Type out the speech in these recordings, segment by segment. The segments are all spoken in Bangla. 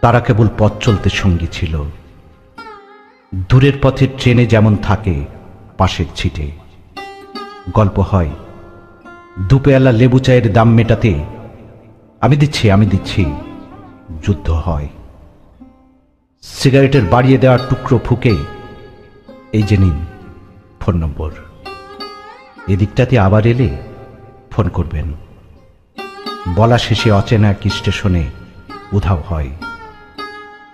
তারা কেবল পথ চলতে সঙ্গী ছিল। দূরের পথে ট্রেনে যেমন থাকে, পাশের ছিটে। গল্প হয়, দুপেয়ালা লেবু চায়ের দাম মেটাতে, আমি দিচ্ছি আমি দিচ্ছি, যুদ্ধ হয়। সিগারেটের বাড়িয়ে দেওয়ার টুকরো ফুকে, এই যে নিন, ফোন নম্বর। এদিকটাতে আবার এলে ফোন করবেন। বলা শেষে অচেনা এক স্টেশনে উধাও হয়।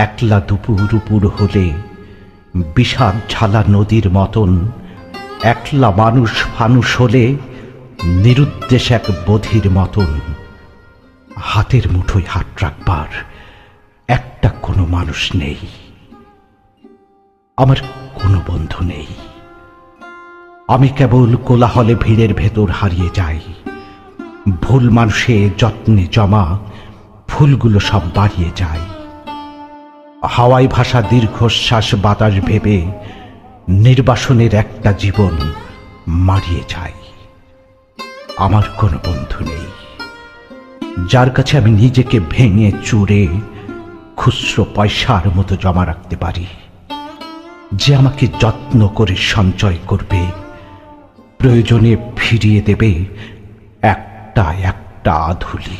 একলা দুপুর উপুর হলে বিষাদ ঝালা নদীর মতন একলা মানুষ ফানুষ হলে নিরুদ্দেশ এক বধির মতন হাতের মুঠোয় হাত রাখবার একটা কোনো মানুষ নেই। আমার কোনো বন্ধু নেই। আমি কেবল কোলাহলে ভিড়ের ভেতর হারিয়ে যাই। ভুল মানুষে যত্নে জমা ফুলগুলো সব বাড়িয়ে যায় হাওয়াই ভাষা দীর্ঘশ্বাস বাতাস ভেবে নির্বাসনের একটা জীবন মারিয়ে যায় আমার কোনো বন্ধু নেই। যার কাছে আমি নিজেকে ভেঙে চুরে খুচরো পয়সার মতো জমা রাখতে পারি। যে আমাকে যত্ন করে সঞ্চয় করবে, প্রয়োজনে ফিরিয়ে দেবে একটা একটা আধুলি।